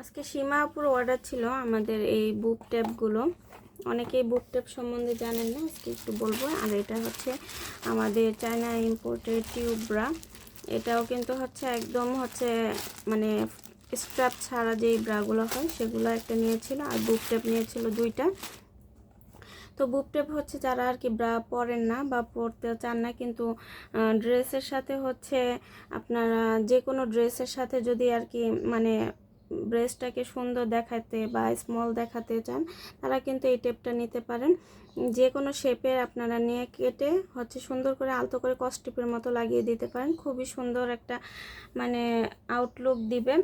আজকে সীমা আপুর অর্ডার ছিল আমাদের এই বুক ট্যাপগুলো অনেকেই বুক ট্যাপ সম্বন্ধে জানেন না, আজকে একটু বলব। আর এটা হচ্ছে আমাদের চায়না ইম্পোর্টেড টিউব ব্রা এটাও কিন্তু হচ্ছে একদম হচ্ছে মানে স্ট্রাপ ছাড়া যেই ব্রাগুলো হয়, সেগুলো একটা নিয়েছিল আর বুক ট্যাপ নিয়েছিল দুইটা। তো বুক টেপ হচ্ছে যারা আর কি ব্রা পরেন না বা পরতে চান না, কিন্তু ড্রেসের সাথে হচ্ছে আপনারা যে কোনো ড্রেসের সাথে যদি আর কি মানে ব্রেসটাকে সুন্দর দেখাতে বা স্মল দেখাতে চান, তারা কিন্তু এই টেপটা নিতে পারেন। যে কোনো শেপের আপনারা নিয়ে কেটে হচ্ছে সুন্দর করে আলতো করে কস্টিপের মতো লাগিয়ে দিতে পারেন। খুবই সুন্দর একটা মানে আউটলুক দিবে।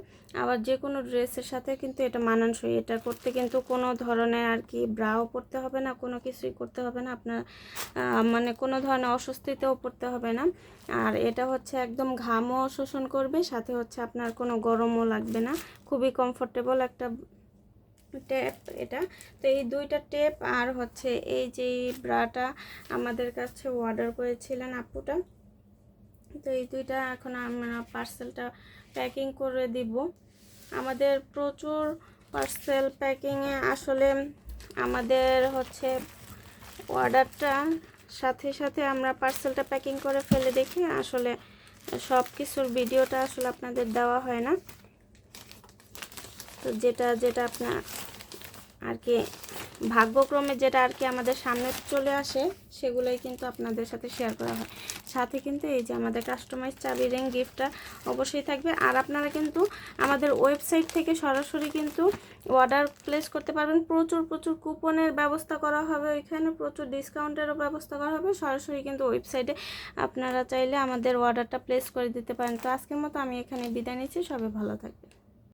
আবার যে কোনো ড্রেসের সাথে কিন্তু এটা মানানসই। এটা করতে কিন্তু কোনো ধরনের আর কি ব্রাও পরতে হবে না, কোনো কিছুই করতে হবে না। আপনার মানে কোনো ধরনের অস্বস্তিতেও পড়তে হবে না। আর এটা হচ্ছে একদম ঘামও শোষণ করবে, সাথে হচ্ছে আপনার কোনো গরমও লাগবে না। খুবই কমফোর্টেবল একটা টেপ এটা। তো এই দুইটা টেপ আর হচ্ছে এই যে ব্রাটা আমাদের কাছে অর্ডার করেছিলেন আপুটা। তো এই দুইটা এখন আমরা পার্সেলটা প্যাকিং করে দিব। আমাদের প্রচুর পার্সেল প্যাকিংয়ে আসলে আমাদের হচ্ছে অর্ডারটা সাথে সাথে আমরা পার্সেলটা প্যাকিং করে ফেলে দেখি। আসলে সব কিছুর ভিডিওটা আসলে আপনাদের দেওয়া হয় না। তো যেটা যেটা আপনার আর কি ভাগ্যক্রমে যেটা আর কি আমাদের সামনে চলে আসে, সেগুলোই কিন্তু আপনাদের সাথে শেয়ার করা হয়। সাথে কিন্তু এই যে আমাদের কাস্টমাইজ চাবি রিং গিফটটা অবশ্যই থাকবে। আর আপনারা কিন্তু আমাদের ওয়েবসাইট থেকে সরাসরি কিন্তু অর্ডার প্লেস করতে পারবেন। প্রচুর প্রচুর কুপনের ব্যবস্থা করা হবে ওইখানে প্রচুর ডিসকাউন্টেরও ব্যবস্থা করা হবে। সরাসরি কিন্তু ওয়েবসাইটে আপনারা চাইলে আমাদের অর্ডারটা প্লেস করে দিতে পারেন। তো আজকের মতো আমি এখানে বিদায় নিচ্ছি। সবাই ভালো থাকবে